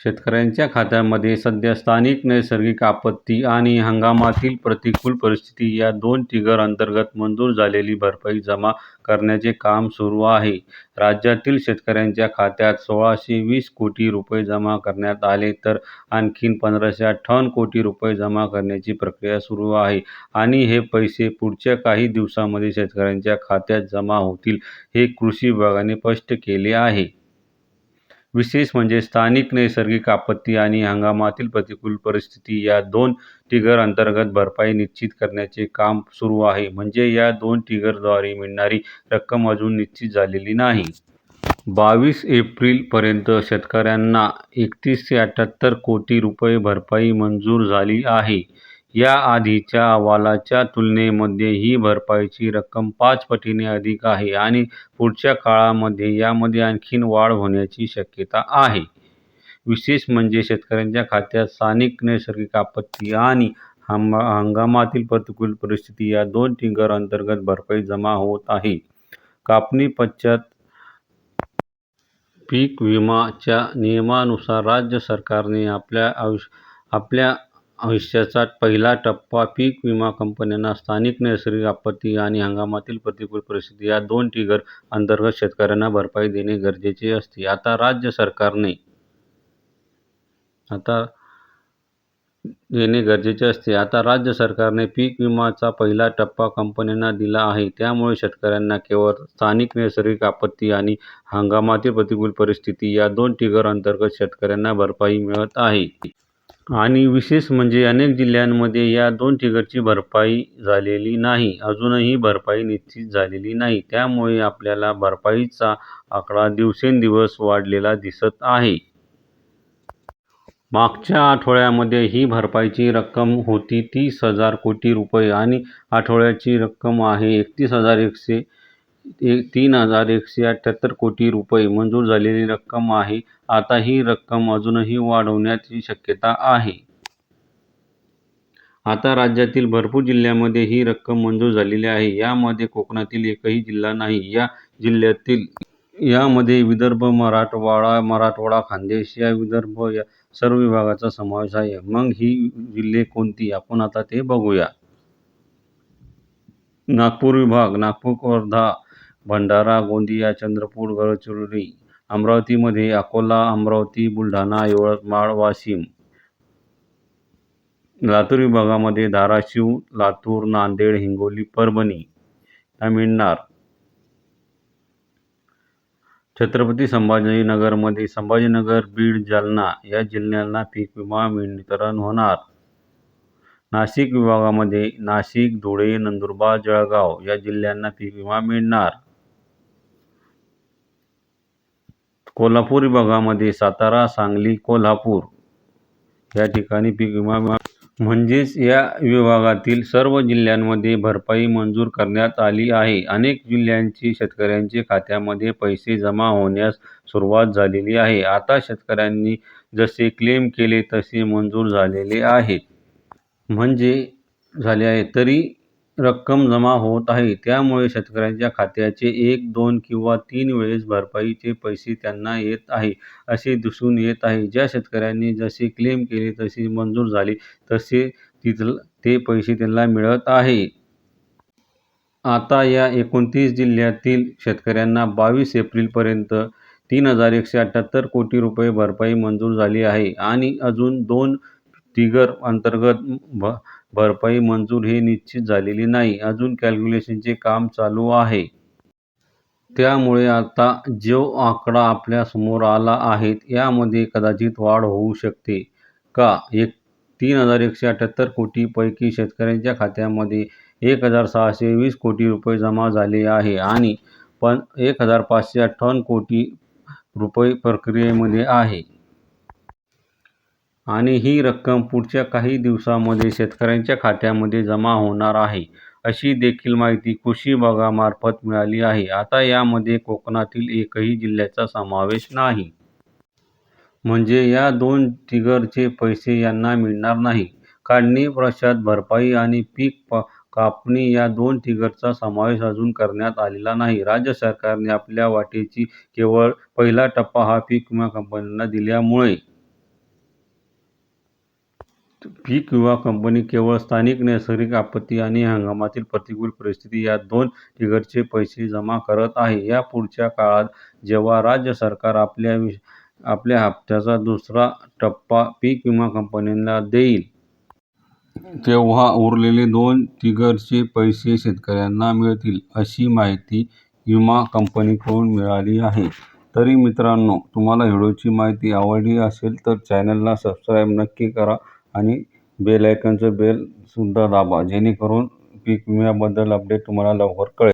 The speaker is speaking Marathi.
शेतकऱ्यांच्या खात्यामध्ये सध्या स्थानिक नैसर्गिक आपत्ती आणि हंगामातील प्रतिकूल परिस्थिती या दोन ट्रिगर अंतर्गत मंजूर झालेली भरपाई जमा करण्याचे काम सुरू आहे. राज्यातील शेतकऱ्यांच्या खात्यात सोळाशे वीस कोटी रुपये जमा करण्यात आले तर आणखी पंधराशे अठ्ठावन्न कोटी रुपये जमा करण्याची प्रक्रिया सुरू आहे आणि हे पैसे पुढच्या काही दिवसांमध्ये शेतकऱ्यांच्या खात्यात जमा होतील, हे कृषी विभागाने स्पष्ट केले आहे. विशेष म्हणजे स्थानिक नैसर्गिक आपत्ती आणि हंगामातील प्रतिकूल परिस्थिती या दोन टिगर अंतर्गत भरपाई निश्चित करण्याचे काम सुरू आहे. म्हणजे या दोन टिगरद्वारे मिळणारी रक्कम अजून निश्चित झालेली नाही. बावीस एप्रिलपर्यंत शेतकऱ्यांना शेतकऱ्यांना एकतीसशे अठ्ठ्याहत्तर कोटी रुपये भरपाई मंजूर झाली आहे. या आधीच्या अहवालाच्या तुलनेमध्ये ही भरपाईची रक्कम पाच पटीने अधिक आहे आणि पुढच्या काळामध्ये यामध्ये आणखी वाढ होण्याची शक्यता आहे. विशेष म्हणजे शेतकऱ्यांच्या खात्यात स्थानिक नैसर्गिक आपत्ती आणि हंगामातील प्रतिकूल परिस्थिती या दोन ट्रिगर अंतर्गत भरपाई जमा होत आहे. कापणी पश्चात पीक विमा च्या नियमानुसार राज्य सरकारने आपल्या आयुष्याचा पहिला टप्पा पीक विमा कंपन्यांना स्थानिक नैसर्गिक आपत्ती आणि हंगामातील प्रतिकूल परिस्थिती या दोन ट्रिगर अंतर्गत शेतकऱ्यांना भरपाई देणे गरजेचे असते. आता राज्य सरकारने आता देणे गरजेचे असते आता राज्य सरकारने पीक विमाचा पहिला टप्पा कंपन्यांना दिला आहे. त्यामुळे शेतकऱ्यांना केवळ स्थानिक नैसर्गिक आपत्ती आणि हंगामातील प्रतिकूल परिस्थिती या दोन ट्रिगर अंतर्गत शेतकऱ्यांना भरपाई मिळत आहे. आणि विशेष म्हणजे अनेक जिल्ह्यांमध्ये या दोन ट्रिगरची भरपाई झालेली नाही. अजूनही भरपाई निश्चित झालेली नाही. त्यामुळे आपल्याला भरपाईचा आकडा दिवसेंदिवस वाढलेला दिसत आहे. मागच्या आठवड्यामध्ये ही भरपाईची रक्कम होती तीस हजार कोटी रुपये आणि आठवड्याची रक्कम आहे एकतीस हजार एकशे तीन हजार एकशे अठ्ठ्याहत्तर कोटी रुपये मंजूर झालेली रक्कम आहे. आता ही रक्कम अजूनही वाढण्याची शक्यता आहे. आता राज्यातील भरपूर जिल्ह्यांमध्ये ही रक्कम मंजूर झालेली आहे. यामध्ये कोकणातील एकही जिल्हा नाही. या जिल्ह्यातील यामध्ये विदर्भ, मराठवाडा, मराठवाडा खान्देश या विदर्भ या सर्व विभागाचा समावेश आहे. मग ही जिल्हे कोणती आपण आता ते बघूया. नागपूर विभाग नागपूर, वर्धा, भंडारा, गोंदिया, चंद्रपूर, गडचिरोली. अमरावतीमध्ये अकोला, अमरावती, बुलढाणा, यवतमाळ, वाशिम लातूर विभागामध्ये धाराशिव, लातूर, नांदेड, हिंगोली, परभणी या मिळणार. छत्रपती संभाजीनगरमध्ये संभाजीनगर, बीड, जालना या जिल्ह्यांना पीक विमा वितरण होणार. नाशिक विभागामध्ये नाशिक, धुळे, नंदुरबार, जळगाव या जिल्ह्यांना पीक विमा मिळणार. कोल्हापूर विभागामध्ये सातारा, सांगली, कोल्हापूर या ठिकाणी पीक विमा म्हणजेच या विभागातील सर्व जिल्ह्यांमध्ये भरपाई मंजूर करण्यात आली आहे. अनेक जिल्ह्यांची शेतकऱ्यांचे खात्यामध्ये पैसे जमा होण्यास सुरुवात झालेली आहे. आता शेतकऱ्यांनी जसे क्लेम केले तसे मंजूर झालेले आहेत. म्हणजे तरी रक्कम जमा होत आहे. त्यामुळे शेतकऱ्यांच्या खात्याचे एक, दोन किंवा तीन वेळेस भरपाईचे पैसे त्यांना येत आहे असे दिसून येत आहे. ज्या शेतकऱ्यांनी जसे क्लेम केले तसे मंजूर झाले तसे ते पैसे त्यांना मिळत आहे. आता या एकोणतीस जिल्ह्यातील शेतकऱ्यांना बावीस एप्रिलपर्यंत तीन हजार एकशे अठ्ठ्याहत्तर कोटी रुपये भरपाई मंजूर झाली आहे आणि अजून दोन ट्रिगर अंतर्गत भ भरपाई मंजूर हे निश्चित झालेली नाही. अजून कॅल्क्युलेशनचे काम चालू आहे. त्यामुळे आता जो आकडा आपल्यासमोर आला आहे यामध्ये कदाचित वाढ होऊ शकते. का? तीन हजार एकशे अठ्ठ्याहत्तर कोटी पैकी शेतकऱ्यांच्या खात्यामध्ये एक हजार सहाशे वीस कोटी रुपये जमा झाले आहे आणि पण एक हजार पाचशे अठ्ठावन्न कोटी रुपये प्रक्रियेमध्ये आहे. आणि ही रक्कम पुढच्या काही दिवसांमध्ये शेतकऱ्यांच्या खात्यामध्ये जमा होणार आहे अशी देखील माहिती कृषी विभागामार्फत मिळाली आहे. आता यामध्ये कोकणातील एकही जिल्ह्याचा समावेश नाही. म्हणजे या दोन ट्रिगर पैसे यांना मिळणार नाही. काढणी प्रशात भरपाई आणि पीक कापणी या दोन टिगरचा समावेश अजून करण्यात आलेला नाही. राज्य सरकारने आपल्या वाटेची केवळ पहिला टप्पा हा पीक विमा कंपन्यांना दिल्यामुळे पीक विमा कंपनी केवळ स्थानिक नैसर्गिक आपत्ती आणि हंगामातील प्रतिकूल परिस्थिती या दोन ट्रिगरचे पैसे जमा करत आहे. या पुढच्या काळात जेव्हा राज्य सरकार आपल्या आपल्या हप्त्याचा दुसरा टप्पा पीक विमा कंपन्यांना देईल. तेव्हा उरलेले दोन ट्रिगरचे पैसे शेतकऱ्यांना मिळतील, अशी माहिती विमा कंपनीकडून मिळाली आहे. तरी मित्रांनो, तुम्हाला व्हिडिओची माहिती आवडली असेल तर चॅनलला सबस्क्राईब नक्की करा आणि बेल आयकनचं बेल सुद्धा दाबा जेणेकरून पीक विम्याबद्दल अपडेट तुम्हाला लवकर कळेल.